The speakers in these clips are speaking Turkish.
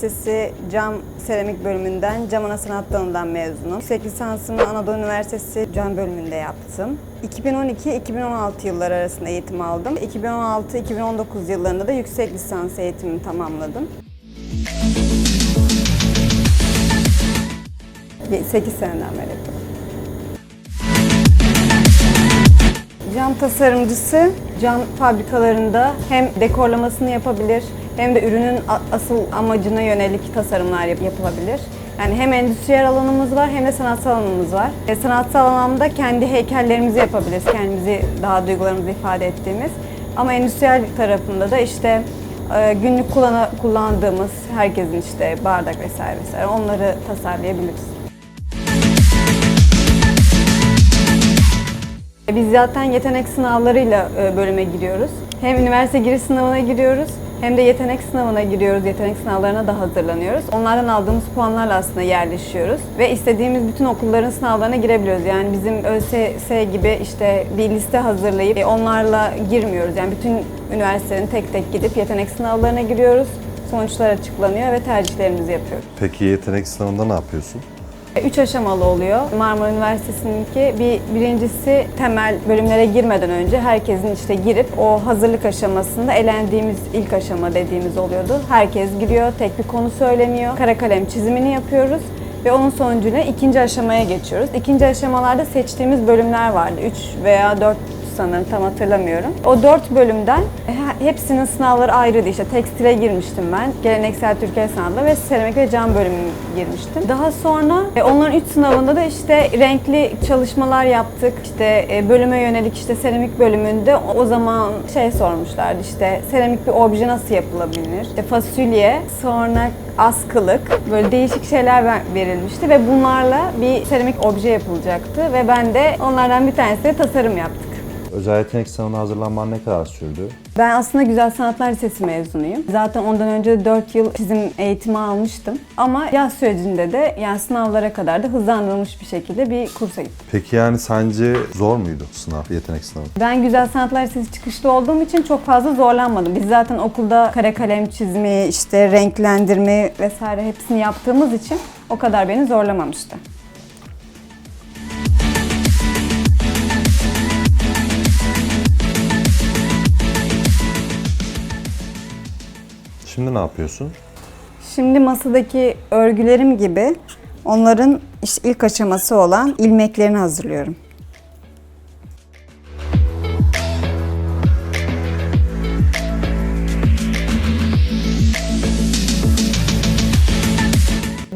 Üniversitesi Cam Seramik bölümünden Cam Ana Sanat Dalı'ndan mezunum. Yüksek lisansımı Anadolu Üniversitesi Cam bölümünde yaptım. 2012-2016 yılları arasında eğitim aldım. 2016-2019 yıllarında da yüksek lisans eğitimimi tamamladım. 8 seneden beri. Cam tasarımcısı cam fabrikalarında hem dekorlamasını yapabilir hem de ürünün asıl amacına yönelik tasarımlar yap- yapılabilir. Yani hem endüstriyel alanımız var hem de sanatsal alanımız var. E, sanatsal alanda kendi heykellerimizi yapabiliriz. Kendimizi daha duygularımızı ifade ettiğimiz. Ama endüstriyel tarafında da işte e, günlük kullana- kullandığımız herkesin işte bardak vesaire vesaire onları tasarlayabiliriz. Biz zaten yetenek sınavlarıyla e, bölüme giriyoruz. Hem üniversite giriş sınavına giriyoruz hem de yetenek sınavına giriyoruz. Yetenek sınavlarına da hazırlanıyoruz. Onlardan aldığımız puanlarla aslında yerleşiyoruz. Ve istediğimiz bütün okulların sınavlarına girebiliyoruz. Yani bizim ÖSS gibi işte bir liste hazırlayıp e, onlarla girmiyoruz. Yani bütün üniversitelerin tek tek gidip yetenek sınavlarına giriyoruz. Sonuçlar açıklanıyor ve tercihlerimizi yapıyoruz. Peki yetenek sınavında ne yapıyorsun? Üç aşamalı oluyor. Marmara Üniversitesi'ninki bir birincisi temel bölümlere girmeden önce herkesin işte girip o hazırlık aşamasında elendiğimiz ilk aşama dediğimiz oluyordu. Herkes giriyor, tek bir konu söyleniyor. Kara kalem çizimini yapıyoruz ve onun sonucuyla ikinci aşamaya geçiyoruz. İkinci aşamalarda seçtiğimiz bölümler vardı. Üç veya dört sanırım tam hatırlamıyorum. O dört bölümden he- hepsinin sınavları ayrıydı. İşte tekstile girmiştim ben. Geleneksel Türkiye sınavında ve seramik ve cam bölümüne girmiştim. Daha sonra e, onların üç sınavında da işte renkli çalışmalar yaptık. İşte e, bölüme yönelik işte seramik bölümünde o zaman şey sormuşlardı işte seramik bir obje nasıl yapılabilir? İşte fasulye, sonra askılık böyle değişik şeyler ver- verilmişti ve bunlarla bir seramik obje yapılacaktı ve ben de onlardan bir tanesi tasarım yaptık. Özel yetenek sınavına hazırlanman ne kadar sürdü? Ben aslında Güzel Sanatlar Lisesi mezunuyum. Zaten ondan önce 4 yıl çizim eğitimi almıştım. Ama yaz sürecinde de yani sınavlara kadar da hızlandırılmış bir şekilde bir kursa gittim. Peki yani sence zor muydu sınav, yetenek sınavı? Ben Güzel Sanatlar Lisesi çıkışlı olduğum için çok fazla zorlanmadım. Biz zaten okulda kare kalem çizimi, işte renklendirme vesaire hepsini yaptığımız için o kadar beni zorlamamıştı. Şimdi ne yapıyorsun? Şimdi masadaki örgülerim gibi onların işte ilk aşaması olan ilmeklerini hazırlıyorum.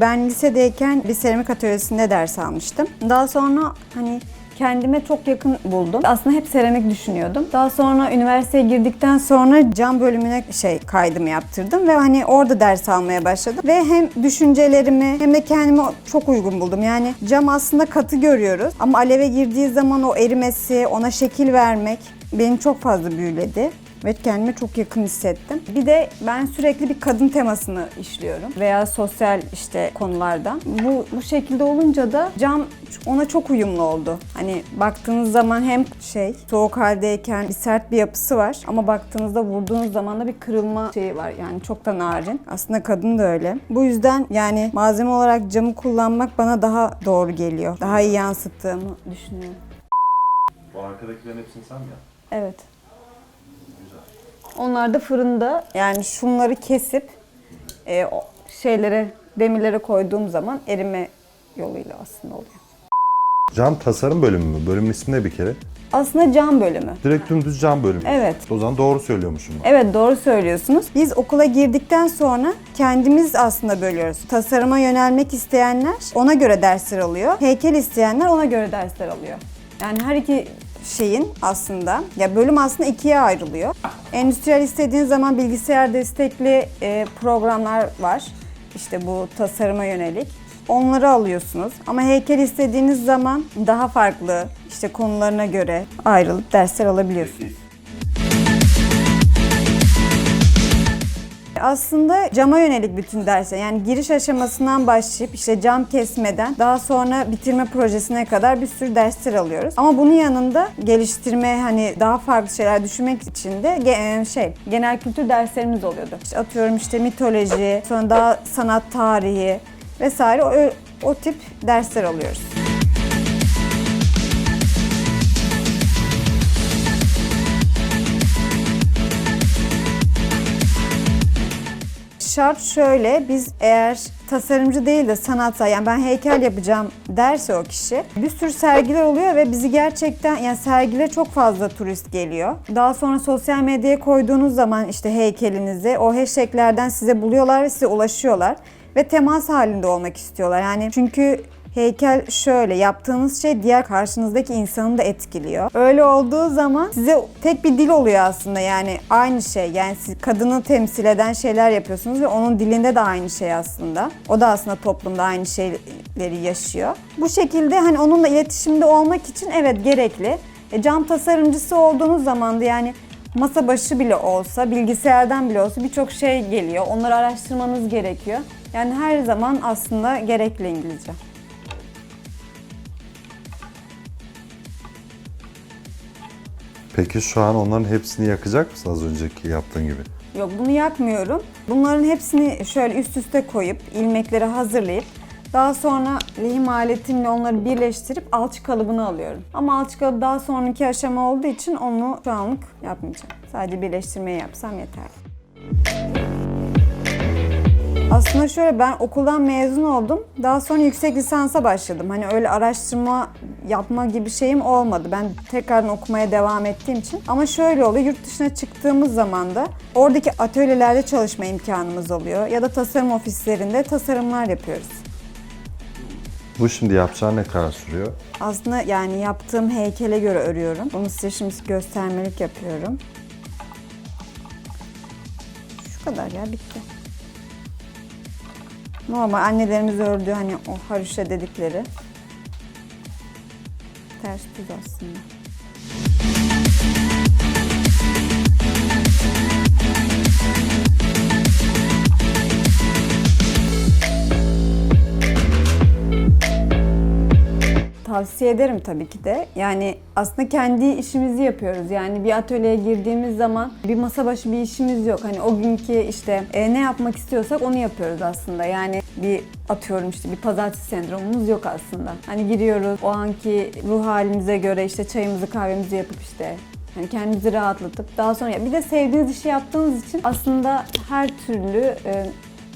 Ben lisedeyken bir seramik atölyesinde ders almıştım. Daha sonra hani kendime çok yakın buldum. Aslında hep seramik düşünüyordum. Daha sonra üniversiteye girdikten sonra cam bölümüne şey kaydımı yaptırdım ve hani orada ders almaya başladım. Ve hem düşüncelerimi hem de kendime çok uygun buldum. Yani cam aslında katı görüyoruz ama aleve girdiği zaman o erimesi, ona şekil vermek beni çok fazla büyüledi ve kendime çok yakın hissettim. Bir de ben sürekli bir kadın temasını işliyorum veya sosyal işte konulardan. Bu bu şekilde olunca da cam ona çok uyumlu oldu. Hani baktığınız zaman hem şey soğuk haldeyken bir sert bir yapısı var ama baktığınızda vurduğunuz zaman da bir kırılma şeyi var. Yani çok da narin. Aslında kadın da öyle. Bu yüzden yani malzeme olarak camı kullanmak bana daha doğru geliyor. Daha iyi yansıttığımı düşünüyorum. Bu arkadakilerin hepsini sen mi yaptın? Evet. Onlar da fırında yani şunları kesip e, o şeylere demirlere koyduğum zaman erime yoluyla aslında oluyor. Cam tasarım bölümü mü? Bölümün ismi ne bir kere? Aslında cam bölümü. Direkt dümdüz cam bölümü. Evet. O zaman doğru söylüyormuşum ben. Evet doğru söylüyorsunuz. Biz okula girdikten sonra kendimiz aslında bölüyoruz. Tasarıma yönelmek isteyenler ona göre dersler alıyor. Heykel isteyenler ona göre dersler alıyor. Yani her iki şeyin aslında ya bölüm aslında ikiye ayrılıyor. Endüstriyel istediğiniz zaman bilgisayar destekli e, programlar var. İşte bu tasarıma yönelik. Onları alıyorsunuz. Ama heykel istediğiniz zaman daha farklı işte konularına göre ayrılıp dersler alabiliyorsunuz. Aslında cama yönelik bütün dersler. Yani giriş aşamasından başlayıp işte cam kesmeden daha sonra bitirme projesine kadar bir sürü dersler alıyoruz. Ama bunun yanında geliştirme hani daha farklı şeyler düşünmek için de e, şey genel kültür derslerimiz oluyordu. İşte atıyorum işte mitoloji, sonra daha sanat tarihi vesaire o, o tip dersler alıyoruz. Şart şöyle, biz eğer tasarımcı değil de sanatsal, yani ben heykel yapacağım derse o kişi, bir sürü sergiler oluyor ve bizi gerçekten, yani sergilere çok fazla turist geliyor. Daha sonra sosyal medyaya koyduğunuz zaman işte heykelinizi, o hashtaglerden size buluyorlar ve size ulaşıyorlar. Ve temas halinde olmak istiyorlar. Yani çünkü Heykel şöyle, yaptığınız şey diğer karşınızdaki insanı da etkiliyor. Öyle olduğu zaman size tek bir dil oluyor aslında yani aynı şey. Yani siz kadını temsil eden şeyler yapıyorsunuz ve onun dilinde de aynı şey aslında. O da aslında toplumda aynı şeyleri yaşıyor. Bu şekilde hani onunla iletişimde olmak için evet gerekli. E, cam tasarımcısı olduğunuz zaman da yani masa başı bile olsa, bilgisayardan bile olsa birçok şey geliyor. Onları araştırmanız gerekiyor. Yani her zaman aslında gerekli İngilizce. Peki şu an onların hepsini yakacak mısın az önceki yaptığın gibi? Yok bunu yakmıyorum. Bunların hepsini şöyle üst üste koyup ilmekleri hazırlayıp daha sonra lehim aletimle onları birleştirip alçı kalıbını alıyorum. Ama alçı kalıbı daha sonraki aşama olduğu için onu şu anlık yapmayacağım. Sadece birleştirmeyi yapsam yeter. Aslında şöyle ben okuldan mezun oldum. Daha sonra yüksek lisansa başladım. Hani öyle araştırma yapma gibi şeyim olmadı. Ben tekrardan okumaya devam ettiğim için. Ama şöyle oluyor. Yurt dışına çıktığımız zaman da oradaki atölyelerde çalışma imkanımız oluyor. Ya da tasarım ofislerinde tasarımlar yapıyoruz. Bu şimdi yapacağın ne kadar sürüyor? Aslında yani yaptığım heykele göre örüyorum. Bunu size şimdi göstermelik yapıyorum. Şu kadar ya bitti. Normal annelerimiz ördüğü hani o haruşa dedikleri. Ters düz aslında. Tavsiye ederim tabii ki de. Yani aslında kendi işimizi yapıyoruz. Yani bir atölyeye girdiğimiz zaman bir masa başı bir işimiz yok. Hani o günkü işte e, ne yapmak istiyorsak onu yapıyoruz aslında. Yani bir atıyorum işte bir pazartesi sendromumuz yok aslında. Hani giriyoruz o anki ruh halimize göre işte çayımızı kahvemizi yapıp işte Hani kendimizi rahatlatıp daha sonra bir de sevdiğiniz işi yaptığınız için aslında her türlü e,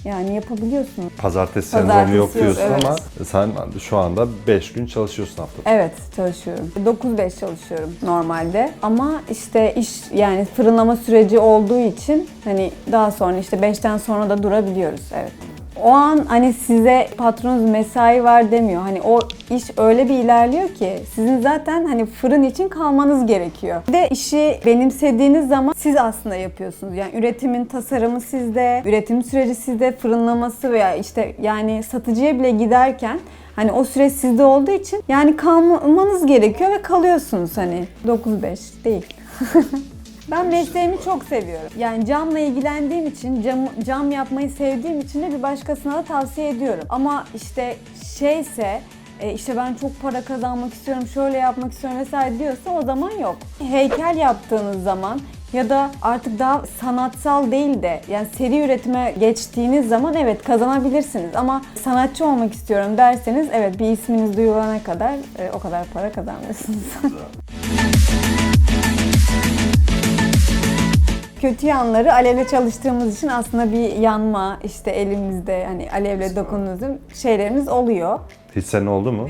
yani yapabiliyorsunuz. Pazartesi Pazartesi sendromu yok, diyorsun evet. ama sen şu anda 5 gün çalışıyorsun haftada. Evet çalışıyorum. 9-5 çalışıyorum normalde. Ama işte iş yani fırınlama süreci olduğu için hani daha sonra işte 5'ten sonra da durabiliyoruz. Evet. O an hani size patronunuz mesai var demiyor. Hani o iş öyle bir ilerliyor ki sizin zaten hani fırın için kalmanız gerekiyor. Bir de işi benimsediğiniz zaman siz aslında yapıyorsunuz. Yani üretimin tasarımı sizde, üretim süreci sizde, fırınlaması veya işte yani satıcıya bile giderken Hani o süreç sizde olduğu için yani kalmanız gerekiyor ve kalıyorsunuz hani 9-5 değil. ben mesleğimi çok seviyorum. Yani camla ilgilendiğim için, cam, cam yapmayı sevdiğim için de bir başkasına da tavsiye ediyorum. Ama işte şeyse e, işte ben çok para kazanmak istiyorum, şöyle yapmak istiyorum vesaire diyorsa o zaman yok. Heykel yaptığınız zaman ya da artık daha sanatsal değil de yani seri üretime geçtiğiniz zaman evet kazanabilirsiniz ama sanatçı olmak istiyorum derseniz evet bir isminiz duyulana kadar e, o kadar para kazanmıyorsunuz. Kötü yanları alevle çalıştığımız için aslında bir yanma işte elimizde hani alevle dokunduğumuz şeylerimiz oluyor. Hiç senin oldu mu?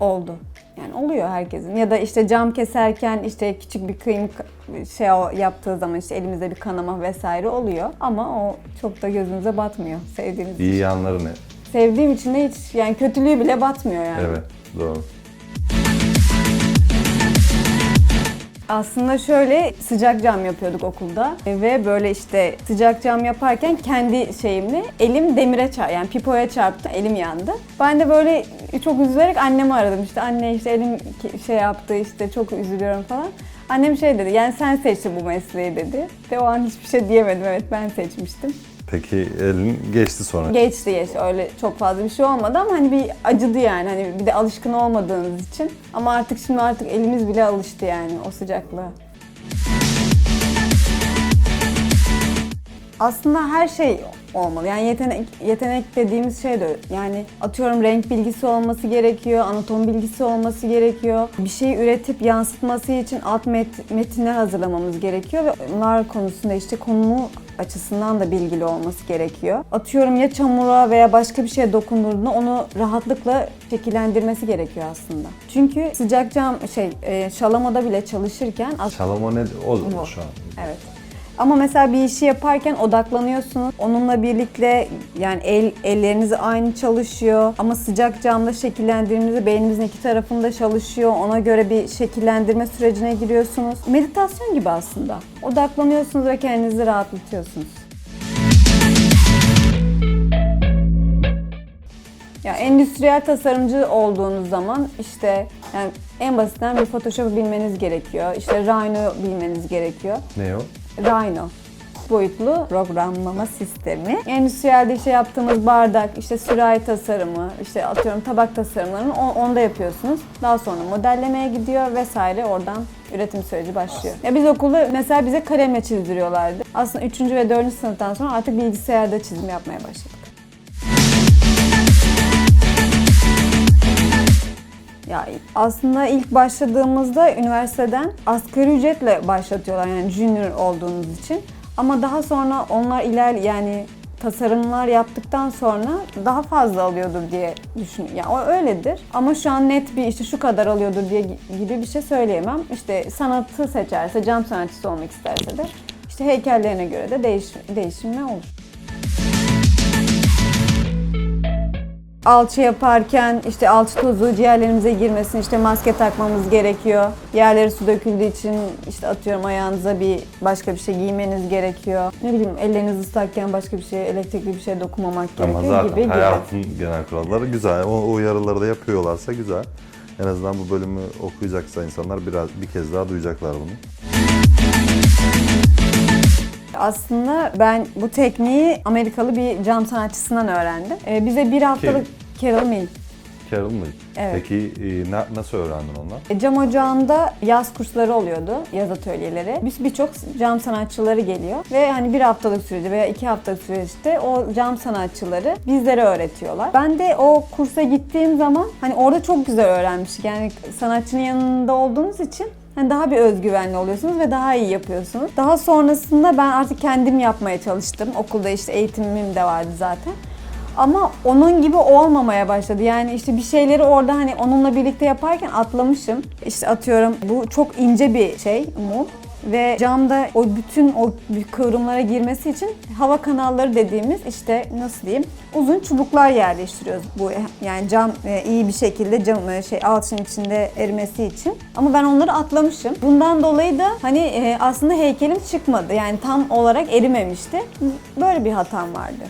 Oldu. Yani oluyor herkesin. Ya da işte cam keserken işte küçük bir kıyım şey o yaptığı zaman işte elimizde bir kanama vesaire oluyor. Ama o çok da gözümüze batmıyor sevdiğimiz için. İyi yanları ne? Sevdiğim için de hiç yani kötülüğü bile batmıyor yani. Evet, doğru. Aslında şöyle sıcak cam yapıyorduk okulda ve böyle işte sıcak cam yaparken kendi şeyimle elim demire çarptı yani pipoya çarptı elim yandı. Ben de böyle çok üzülerek annemi aradım işte anne işte elim şey yaptı işte çok üzülüyorum falan. Annem şey dedi, yani sen seçtin bu mesleği dedi. Ve o an hiçbir şey diyemedim, evet ben seçmiştim. Peki elin geçti sonra. Geçti geçti, öyle çok fazla bir şey olmadı ama hani bir acıdı yani. Hani bir de alışkın olmadığınız için. Ama artık şimdi artık elimiz bile alıştı yani o sıcaklığa. Aslında her şey olmalı. Yani yetenek yetenek dediğimiz şey de yani atıyorum renk bilgisi olması gerekiyor, anatomi bilgisi olması gerekiyor. Bir şeyi üretip yansıtması için alt met, metinler hazırlamamız gerekiyor ve bunlar konusunda işte konu açısından da bilgili olması gerekiyor. Atıyorum ya çamura veya başka bir şeye dokunduğunda onu rahatlıkla şekillendirmesi gerekiyor aslında. Çünkü sıcak cam şey e, şalamada bile çalışırken Şalama ne? O Bu. şu an. Evet. Ama mesela bir işi yaparken odaklanıyorsunuz. Onunla birlikte yani el elleriniz aynı çalışıyor ama sıcak camda şekillendirdiğinizde beyninizin iki tarafında çalışıyor. Ona göre bir şekillendirme sürecine giriyorsunuz. Meditasyon gibi aslında. Odaklanıyorsunuz ve kendinizi rahatlatıyorsunuz. Ya endüstriyel tasarımcı olduğunuz zaman işte yani en basitinden bir Photoshop bilmeniz gerekiyor. İşte Rhino bilmeniz gerekiyor. Ne o? Rhino boyutlu programlama sistemi. Endüstriyelde işte yaptığımız bardak, işte sürahi tasarımı, işte atıyorum tabak tasarımlarını on- onda yapıyorsunuz. Daha sonra modellemeye gidiyor vesaire oradan üretim süreci başlıyor. Ya biz okulda mesela bize kalemle çizdiriyorlardı. Aslında 3. ve 4. sınıftan sonra artık bilgisayarda çizim yapmaya başladık. Ya aslında ilk başladığımızda üniversiteden asgari ücretle başlatıyorlar yani junior olduğunuz için. Ama daha sonra onlar iler yani tasarımlar yaptıktan sonra daha fazla alıyordur diye düşünüyorum. Yani o öyledir. Ama şu an net bir işte şu kadar alıyordur diye gibi bir şey söyleyemem. İşte sanatı seçerse, cam sanatçısı olmak isterse de işte heykellerine göre de değiş, değişimler olur. Alçı yaparken işte alçı tozu ciğerlerimize girmesin işte maske takmamız gerekiyor. Yerlere su döküldüğü için işte atıyorum ayağınıza bir başka bir şey giymeniz gerekiyor. Ne bileyim elleriniz ıslakken başka bir şey elektrikli bir şeye dokunmamak Ama gerekiyor zaten gibi gibi. hayatın genel kuralları güzel. O, o uyarıları da yapıyorlarsa güzel. En azından bu bölümü okuyacaksa insanlar biraz bir kez daha duyacaklar bunu. Aslında ben bu tekniği Amerikalı bir cam sanatçısından öğrendim. Ee, bize bir haftalık Carol Mill. Carol mı? Evet. Peki e, na- nasıl öğrendin ondan? E, Cam ocağında yaz kursları oluyordu, yaz atölyeleri. Biz birçok cam sanatçıları geliyor ve hani bir haftalık sürede veya iki haftalık süreçte o cam sanatçıları bizlere öğretiyorlar. Ben de o kursa gittiğim zaman hani orada çok güzel öğrenmiştik. Yani sanatçının yanında olduğunuz için hani daha bir özgüvenli oluyorsunuz ve daha iyi yapıyorsunuz. Daha sonrasında ben artık kendim yapmaya çalıştım. Okulda işte eğitimim de vardı zaten. Ama onun gibi olmamaya başladı. Yani işte bir şeyleri orada hani onunla birlikte yaparken atlamışım. İşte atıyorum bu çok ince bir şey mum ve camda o bütün o kıvrımlara girmesi için hava kanalları dediğimiz işte nasıl diyeyim uzun çubuklar yerleştiriyoruz bu yani cam e, iyi bir şekilde cam e, şey alçın içinde erimesi için. Ama ben onları atlamışım. Bundan dolayı da hani e, aslında heykelim çıkmadı. Yani tam olarak erimemişti. Böyle bir hatam vardı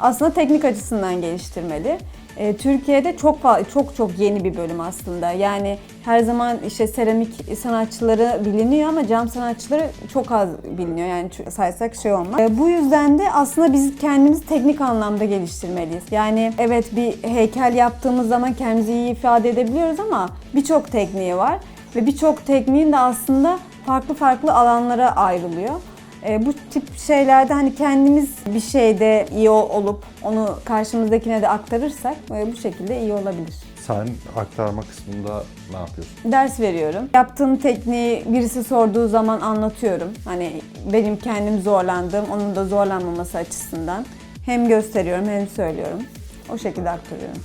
aslında teknik açısından geliştirmeli. Ee, Türkiye'de çok çok çok yeni bir bölüm aslında. Yani her zaman işte seramik sanatçıları biliniyor ama cam sanatçıları çok az biliniyor. Yani saysak şey olmaz. Ee, bu yüzden de aslında biz kendimizi teknik anlamda geliştirmeliyiz. Yani evet bir heykel yaptığımız zaman kendimizi iyi ifade edebiliyoruz ama birçok tekniği var ve birçok tekniğin de aslında farklı farklı alanlara ayrılıyor. E, bu tip şeylerde hani kendimiz bir şeyde iyi ol- olup onu karşımızdakine de aktarırsak e, bu şekilde iyi olabilir. Sen aktarma kısmında ne yapıyorsun? Ders veriyorum. Yaptığım tekniği birisi sorduğu zaman anlatıyorum. Hani benim kendim zorlandığım, onun da zorlanmaması açısından hem gösteriyorum hem söylüyorum. O şekilde aktarıyorum.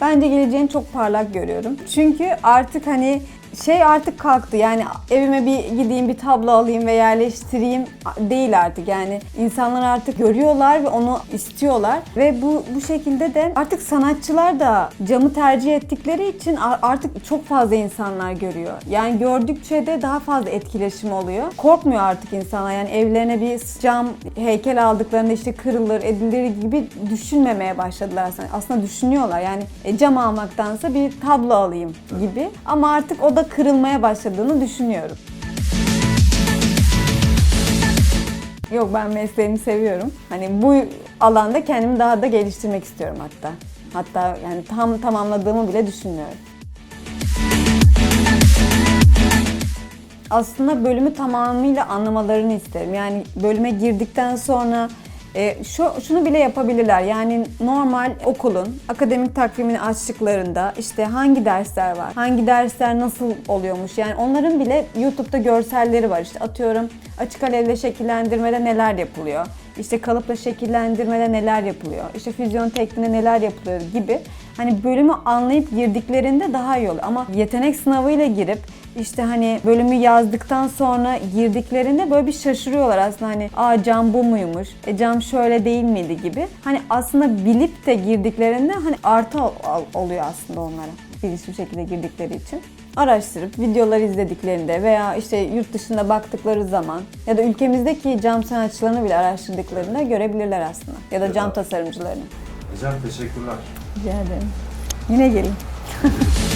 Bence geleceğini çok parlak görüyorum. Çünkü artık hani şey artık kalktı. Yani evime bir gideyim bir tablo alayım ve yerleştireyim değil artık. Yani insanlar artık görüyorlar ve onu istiyorlar ve bu bu şekilde de artık sanatçılar da camı tercih ettikleri için artık çok fazla insanlar görüyor. Yani gördükçe de daha fazla etkileşim oluyor. Korkmuyor artık insanlar. Yani evlerine bir cam heykel aldıklarında işte kırılır, edilir gibi düşünmemeye başladılar. Aslında düşünüyorlar. Yani e, cam almaktansa bir tablo alayım gibi. Ama artık o da kırılmaya başladığını düşünüyorum. Yok ben mesleğimi seviyorum. Hani bu alanda kendimi daha da geliştirmek istiyorum hatta. Hatta yani tam tamamladığımı bile düşünmüyorum. Aslında bölümü tamamıyla anlamalarını isterim. Yani bölüme girdikten sonra e, şu şunu bile yapabilirler. Yani normal okulun akademik takvimini açtıklarında işte hangi dersler var, hangi dersler nasıl oluyormuş. Yani onların bile YouTube'da görselleri var. İşte atıyorum açık alevle şekillendirmede neler yapılıyor. İşte kalıpla şekillendirmede neler yapılıyor. İşte füzyon tekniğinde neler yapılıyor gibi. Hani bölümü anlayıp girdiklerinde daha iyi oluyor. Ama yetenek sınavıyla girip işte hani bölümü yazdıktan sonra girdiklerinde böyle bir şaşırıyorlar aslında hani aa cam bu muymuş, e cam şöyle değil miydi gibi. Hani aslında bilip de girdiklerinde hani artı ol- ol- oluyor aslında onlara bilinçli bir şekilde girdikleri için. Araştırıp videoları izlediklerinde veya işte yurt dışında baktıkları zaman ya da ülkemizdeki cam sanatçılarını bile araştırdıklarında görebilirler aslında. Ya da cam tasarımcılarını. Hocam teşekkürler. Rica ederim. Yine gelin.